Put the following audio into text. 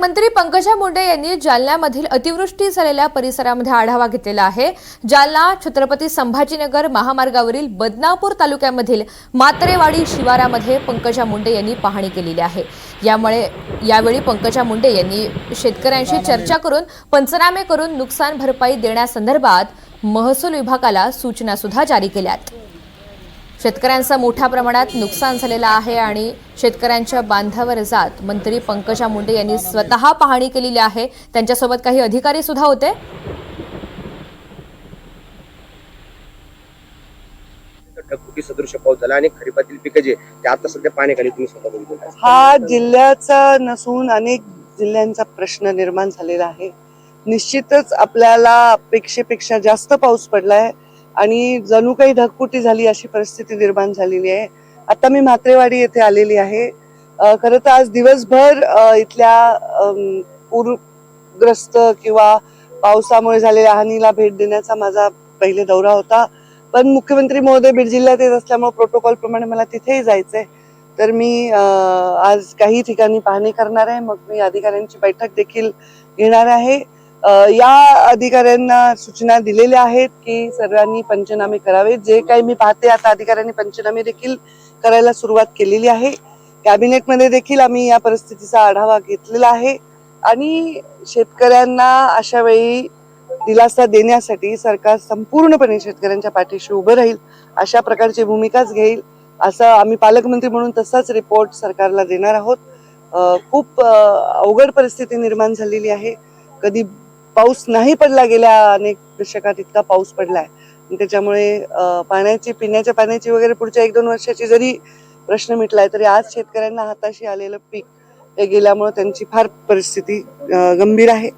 मंत्री पंकजा मुंडे यांनी जालन्यामधील अतिवृष्टी झालेल्या परिसरामध्ये आढावा घेतलेला आहे. जालना छत्रपती संभाजीनगर महामार्गावरील बदनापूर तालुक्यामधील मात्रेवाडी शिवारामध्ये पंकजा मुंडे यांनी पाहणी केलेली आहे. यामुळे यावेळी पंकजा मुंडे यांनी शेतकऱ्यांशी चर्चा करून पंचनामे करून नुकसान भरपाई देण्यासंदर्भात महसूल विभागाला सूचना सुद्धा जारी केल्यात. शेतकऱ्यांचं मोठ्या प्रमाणात नुकसान झालेलं आहे आणि शेतकऱ्यांच्या बांधावर जात मंत्री पंकजा मुंडे यांनी स्वतः पाहणी केलेली आहे. त्यांच्यासोबत काही अधिकारी सुद्धा होते. ढगफुटी सदृश पाऊस झाला आणि खरीपातील पिकं जे ते आता सध्या पाण्याखाली तुम्ही स्वतः बघितलं. हा जिल्ह्याचा नसून अनेक जिल्ह्यांचा प्रश्न निर्माण झालेला आहे. निश्चितच आपल्याला अपेक्षेपेक्षा जास्त पाऊस पडलाय. आणि जणू काही धकपुटी झाली अशी परिस्थिती निर्माण झालेली आहे. आता मी म्हात्रेवाडी येथे आलेली आहे. खरं तर आज दिवसभर इथल्या पूरग्रस्त किंवा पावसामुळे झालेल्या हानीला भेट देण्याचा माझा पहिले दौरा होता. पण मुख्यमंत्री महोदय बीड जिल्ह्यात येत असल्यामुळे प्रोटोकॉल प्रमाणे मला तिथेही जायचंय. तर मी आज काही ठिकाणी पाहणी करणार आहे. मग मी अधिकाऱ्यांची बैठक देखील घेणार आहे. या अधिकाऱ्यांना सूचना दिलेल्या आहेत की सर्वांनी पंचनामे करावे जे काही मी पाहते आता अधिकाऱ्यांनी पंचनामे देखील करायला सुरुवात केलेली आहे. कॅबिनेटमध्ये देखील आम्ही या परिस्थितीचा आढावा घेतलेला आहे. आणि शेतकऱ्यांना अशा वेळी दिलासा देण्यासाठी सरकार संपूर्णपणे शेतकऱ्यांच्या पाठीशी उभं राहील अशा प्रकारची भूमिकाच घेईल असं आम्ही पालकमंत्री म्हणून तसाच रिपोर्ट सरकारला देणार आहोत. खूप अवघड परिस्थिती निर्माण झालेली आहे. कधी पाऊस नाही पडला गेल्या अनेक दशकात इतका पाऊस पडलाय. आणि त्याच्यामुळे पाण्याची पिण्याच्या पाण्याची वगैरे पुढच्या एक दोन वर्षाची जरी प्रश्न मिटलाय तरी आज शेतकऱ्यांना हाताशी आलेलं पीक हे गेल्यामुळे त्यांची फार परिस्थिती गंभीर आहे.